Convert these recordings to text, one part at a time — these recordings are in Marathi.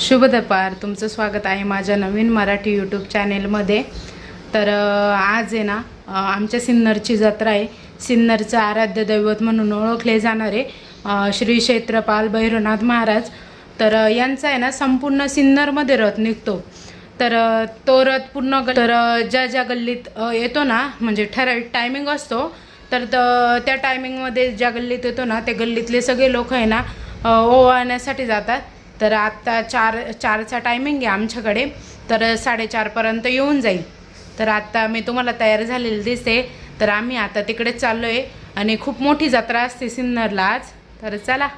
शुभ दुपार तुमचं स्वागत आहे माझ्या नवीन मराठी यूट्यूब चॅनेलमध्ये तर आज आहे ना आमच्या सिन्नरची जत्रा आहे. सिन्नरचं आराध्य दैवत म्हणून ओळखले जाणारे श्री क्षेत्रपाल भैरवनाथ महाराज. तर यांचा आहे ना संपूर्ण सिन्नरमध्ये रथ निघतो. तर तो रथ पूर्ण तर ज्या ज्या गल्लीत येतो ना म्हणजे ठराविक टायमिंग असतो तर त्या टायमिंगमध्ये ज्या गल्लीत येतो ना त्या गल्लीतले सगळे लोक आहे ना ओवाळण्यासाठी जातात. तर आत्ता चार चारचा टायमिंग आहे आमच्याकडे. तर साडेचारपर्यंत येऊन जाईल. तर आत्ता मी तुम्हाला तयार झालेली दिसते. तर आम्ही आता तिकडे चाललो आहे आणि खूप मोठी जत्रा असते सिन्नरला आज. तर चला.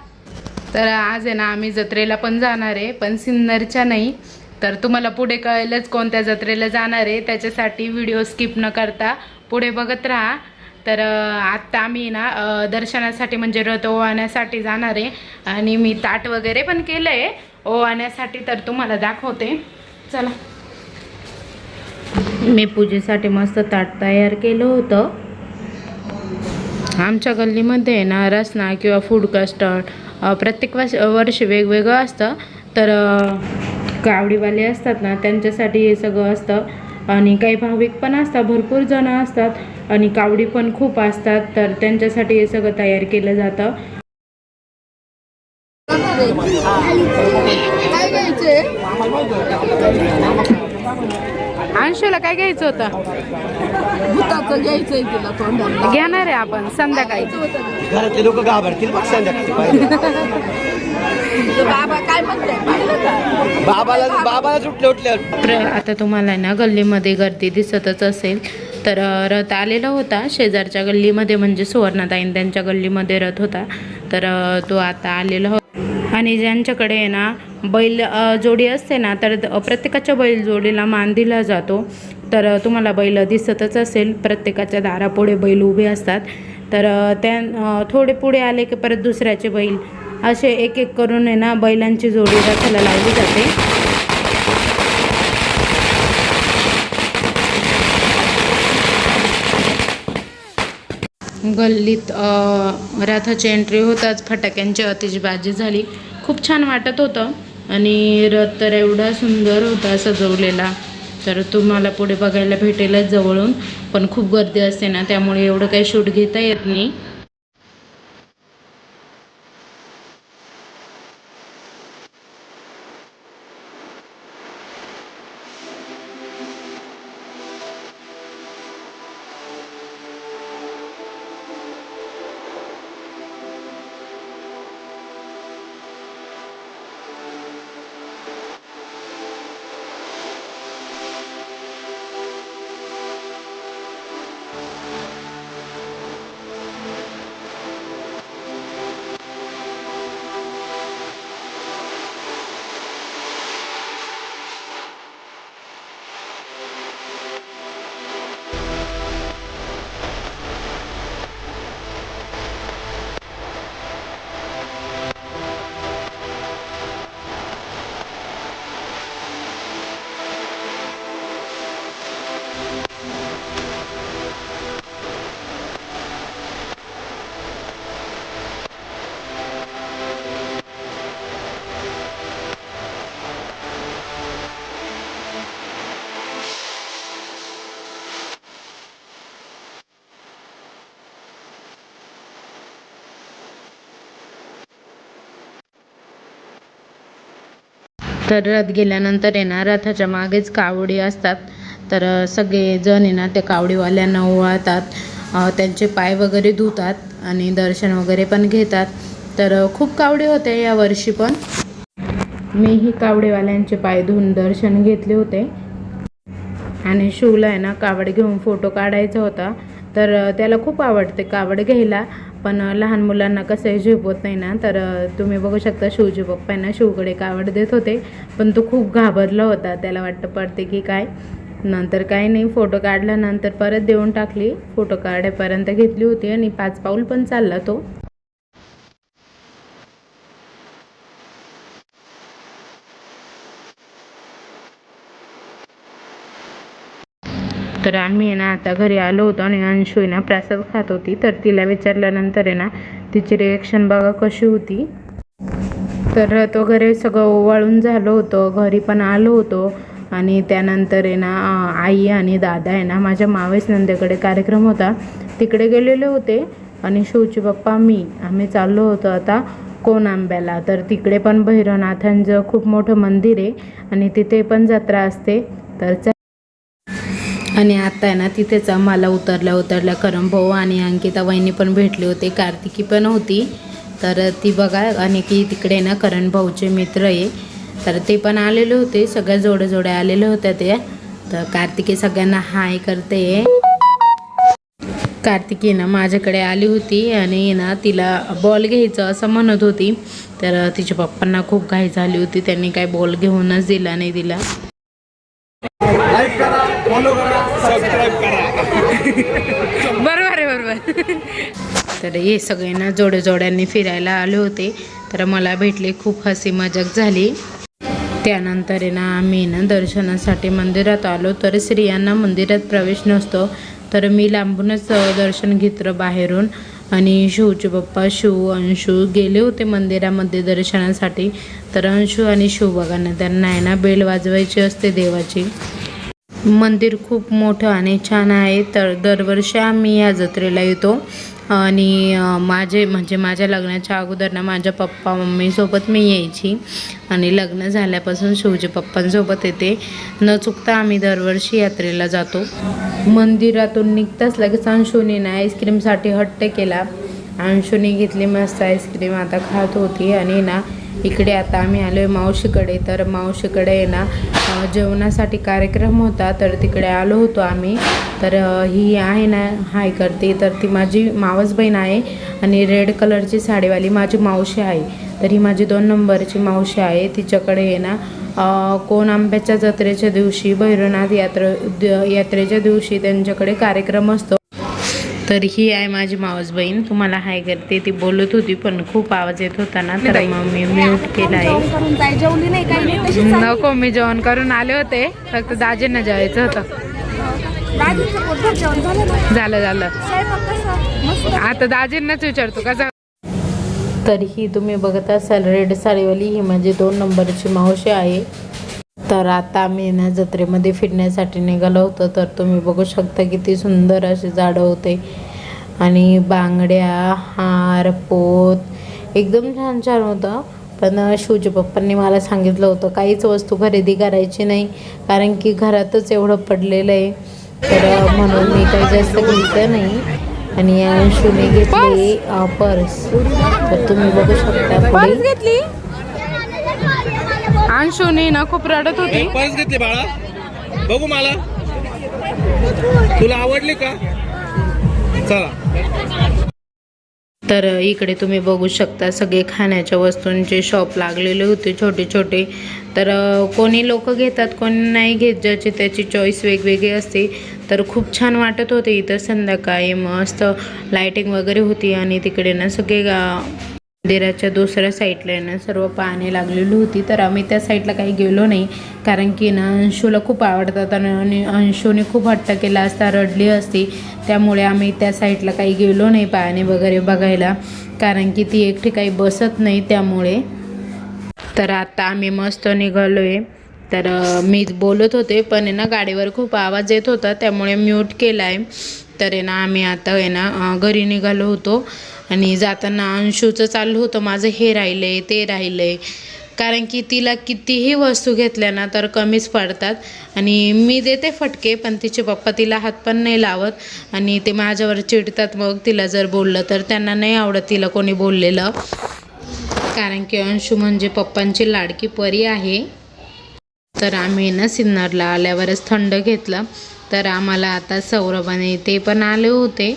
तर आज आहे ना आम्ही जत्रेला पण जाणार आहे पण सिन्नरच्या नाही. तर तुम्हाला पुढे कळेलच कोणत्या जत्रेला जाणार आहे. त्याच्यासाठी व्हिडिओ स्किप न करता पुढे बघत राहा. तर आत्ता आम्ही ना दर्शनासाठी म्हणजे रथ ओवाण्यासाठी जाणार आहे. आणि मी ताट वगैरे पण केलं आहे ओवाण्यासाठी तर तुम्हाला दाखवते. चला. मी पूजेसाठी मस्त ताट तयार केलं होतं. आमच्या गल्लीमध्ये आहे ना रसना किंवा फूड कस्टर्ड प्रत्येक वर्ष वर्षी वेगवेगळं असतं. तर कावडीवाले असतात ना त्यांच्यासाठी हे सगळं असतं. आणि काही भाविक पण असतात भरपूर जण असतात आणि कावडी पण खूप असतात तर त्यांच्यासाठी हे सगळं तयार केलं जातं. अंशूला काय घ्यायचं होतं? भूताचं घ्यायचंय तिला तोंडाला. घेणार आहे आपण संध्याकाळी. घरातले लोक घाबरतील मग संध्याकाळी बाबा काय म्हणते पाहिलं का बाबाला बाबाला सुटले उठले. आता तुम्हाला ना गल्लीमध्ये गर्दी दिसतच असेल. तर रथ आलेला होता. शेजारच्या गल्लीमध्ये म्हणजे सुवर्णाताईन त्यांच्या गल्लीमध्ये रथ होता. तर तो आता आलेला होता आणि ज्यांच्याकडे आहे ना बैल जोडी असते ना तर प्रत्येकाच्या बैल जोडीला मान दिला जातो. तर तुम्हाला बैल दिसतच असेल. प्रत्येकाच्या दारापुढे बैल उभे असतात. तर त्या थोडे पुढे आले की परत दुसऱ्याचे बैल असे एक एक करून आहे ना बैलांची जोडी रथाला लावली जाते. गल्लीत रथाची एंट्री होताच फटाक्यांची अतिशबाजी झाली. खूप छान वाटत होतं आणि रथ तर एवढा सुंदर होता सजवलेला. तर तुम्हाला पुढे बघायला भेटेलच जवळून पण खूप गर्दी असते ना त्यामुळे एवढं काही शूट घेता येत नाही. तर रथ गेल्यानंतर आहे ना रथाच्या मागेच कावडी असतात. तर सगळेजण आहे ना त्या कावडीवाल्यांना ओवाळतात. त्यांचे पाय वगैरे धुतात आणि दर्शन वगैरे पण घेतात. तर खूप कावडी होते या वर्षी पण. मीही कावडीवाल्यांचे पाय धुवून दर्शन घेतले होते. आणि शिवला आहे ना कावड घेऊन फोटो काढायचा होता. तर त्याला खूप आवडते कावड घ्यायला. पण लहान मुलांना कसंही आहे झेपवत नाही ना तर तुम्ही बघू शकता शिवजी पप्पांना शिवकडे कावड देत होते पण तो खूप घाबरला होता. त्याला वाटतं पडते की काय. नंतर काही नाही फोटो काढल्यानंतर परत देऊन टाकली. फोटो काढेपर्यंत घेतली होती आणि पाच पाऊल पण चालला तो. तर आम्ही आहे ना आता घरी आलो होतो आणि अंशू आहे ना प्रसाद खात होती. तर तिला विचारल्यानंतर आहे ना तिची रिॲक्शन बघा कशी होती. तर तो वगैरे सगळं ओवाळून झालं होतं. घरी पण आलो होतो. आणि त्यानंतर आहे ना आई आणि दादा आहे ना माझ्या मावेस नंदेकडे कार्यक्रम होता. तिकडे गेलेले होते. आणि शिवची पप्पा मी आम्ही चाललो होतो आता कोण आंब्याला तर तिकडे पण भैरवनाथांचं खूप मोठं मंदिर आहे. आणि तिथे पण जत्रा असते. तर चा आणि आता आहे ना तिथेच आम्हाला उतरल्या उतरल्या करम भाऊ आणि अंकिता वहिनी पण भेटले होते कार्तिकी पण होती. तर ती बघा आणि की तिकडे ना करण भाऊचे मित्र आहे. तर ते पण आलेले होते सगळ्या जोड्या जोड्या आलेले होत्या ते. तर कार्तिकी सगळ्यांना हाय करते. कार्तिकी ना माझ्याकडे आली होती आणि ना तिला बॉल घ्यायचं असं म्हणत होती. तर तिच्या पप्पांना खूप घाई झाली होती त्यांनी काय बॉल घेऊनच दिला नाही दिला तिला बरोबर आहे बरोबर. तर हे सगळ्यांना ना जोड्या जोड्यांनी फिरायला आले होते. तर मला भेटले खूप हसी मजाक झाली. त्यानंतर आहे ना आम्ही ना दर्शनासाठी मंदिरात आलो. तर स्त्रियांना मंदिरात प्रवेश नसतो. तर मी लांबूनच दर्शन घेतलं बाहेरून. आणि शिवचे पप्पा शिव अंशू गेले होते मंदिरामध्ये दर्शनासाठी. तर अंशू आणि शिव बघांना त्यांना आहे ना बेल वाजवायची असते देवाची. मंदिर खूप मोठं आणि छान आहे. तर दरवर्षी आम्ही या जत्रेला येतो. आणि माझे म्हणजे माझ्या लग्नाच्या अगोदर ना माझ्या पप्पा मम्मीसोबत मी यायची. आणि लग्न झाल्यापासून शिवजी पप्पांसोबत येते. न चुकता आम्ही दरवर्षी यात्रेला जातो. मंदिरातून निघताच लगेच अंशुनीनं ना आईस्क्रीमसाठी हट्ट केला. अंशुनी घेतली मस्त आईस्क्रीम. आता खात होती आणि ना इकडे आता आम्ही आलो आहे मावशीकडे. तर मावशीकडे आहे ना जेवणासाठी कार्यक्रम होता तर तिकडे आलो होतो आम्ही. तर ही आहे ना हाय करते. तर ती माझी मावस बहीण आहे आणि रेड कलरची साडीवाली माझी मावशी आहे. तर ही माझी दोन नंबरची मावशी आहे. तिच्याकडे आहे ना कोण आंब्याच्या जत्रेच्या दिवशी भैरवनाथ यात्रे द- यात्रेच्या दिवशी त्यांच्याकडे कार्यक्रम असतो. तर ही आहे माझी मावस बहीण. तुम्हाला हाय करते ती बोलत होती पण खूप आवाज येत होता ना तर मग मी म्यूट केला आहे. नको मी जेवण करून आले होते. फक्त दाजींना जेवायचं होतं. झालं झालं आता दाजींनाच विचारतो कसा? तर ही तुम्ही बघत असाल रेड साडीवाली ही माझी दोन नंबरची मावशी आहे. तर आता आम्ही ना जत्रेमध्ये फिरण्यासाठी निघालो होतो तर तुम्ही बघू शकता किती सुंदर असे झाडं होते. आणि बांगड्या हार पोत एकदम छान छान होतं. पण शिवजी पप्पांनी मला सांगितलं होतं काहीच वस्तू खरेदी करायची नाही कारण की घरातच एवढं पडलेलं आहे. तर म्हणून मी काही जास्त घेतलं नाही. आणि अंशूने घेतली पर्स. तर तुम्ही बघू शकता पुढे. घेतली? अंशूने ना खूप रडत होती. पर्स घेतली बाळा. बघू मला. तुला आवडली का? चला. तर इकडे तुम्ही बघू शकता सगळे खाण्याच्या वस्तूंचे शॉप लागलेले होते छोटे छोटे. तर कोणी लोक घेतात कोणी नाही घेत ज्याची त्याची चॉईस वेगवेगळी असते. तर खूप छान वाटत होते इथं संध्याकाळी मस्त लाईटिंग वगैरे होती आणि तिकडे ना सगळे गा- मंदिराच्या दुसऱ्या साईडला ना सर्व पाहणे लागलेली होती तर आम्ही त्या साईडला काही गेलो नाही. कारण की ना अंशूला खूप आवडतात आणि अंशूने खूप हट्ट केला असता रडली असती. त्यामुळे आम्ही त्या साईडला काही गेलो नाही पाहणे वगैरे बघायला. कारण की ती एकटी काही बसत नाही त्यामुळे. तर आता आम्ही मस्त निघालो आहे तर मी बोलत होते पण आहे ना गाडीवर खूप आवाज येत होता त्यामुळे म्यूट केला आहे तर आहे ना आम्ही आता आहे ना घरी निघालो होतो. आणि जाताना अंशूचं चाललं होतं माझं हे राहिलं आहे ते राहिलं आहे कारण की तिला कितीही वस्तू घेतल्या ना तर कमीच पडतात. आणि मी देते फटके पण तिचे पप्पा तिला हात पण नाही लावत. आणि ते माझ्यावर चिडतात मग तिला जर बोललं तर त्यांना नाही आवडत तिला कोणी बोललेलं. कारण की अंशू म्हणजे पप्पांची लाडकी परी आहे. तर आम्ही ना सिन्नरला आल्यावरच थंड घेतलं. तर आम्हाला आता सौरभाने ते पण आले होते.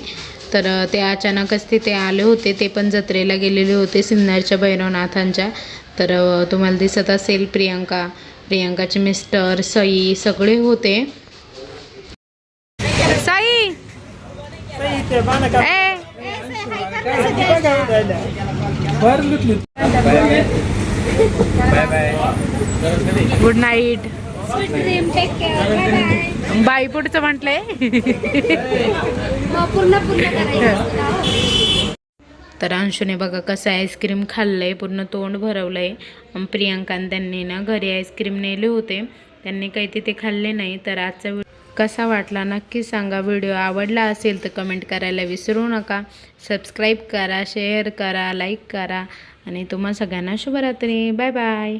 तर ते अचानकच तिथे आले होते. ते पण जत्रेला गेलेले होते सिन्नरच्या भैरवनाथांच्या. तर तुम्हाला दिसत असेल प्रियंका प्रियंकाचे मिस्टर सई सगळे होते. साई! गुड नाईट बाई पुढचं म्हटलंय. करायचं. तर अंशूने बघा कसं आईस्क्रीम खाल्लं आहे पूर्ण तोंड भरवलं आहे प्रियांकाने त्यांनी ना घरी आईस्क्रीम नेले होते. त्यांनी काही तिथे खाल्ले नाही. तर आजचा कसा वाटला नक्की सांगा. व्हिडिओ आवडला असेल तर कमेंट करायला विसरू नका. सबस्क्राईब करा शेअर करा लाईक करा. आणि तुम्हा सगळ्यांना शुभरात्री. Bye bye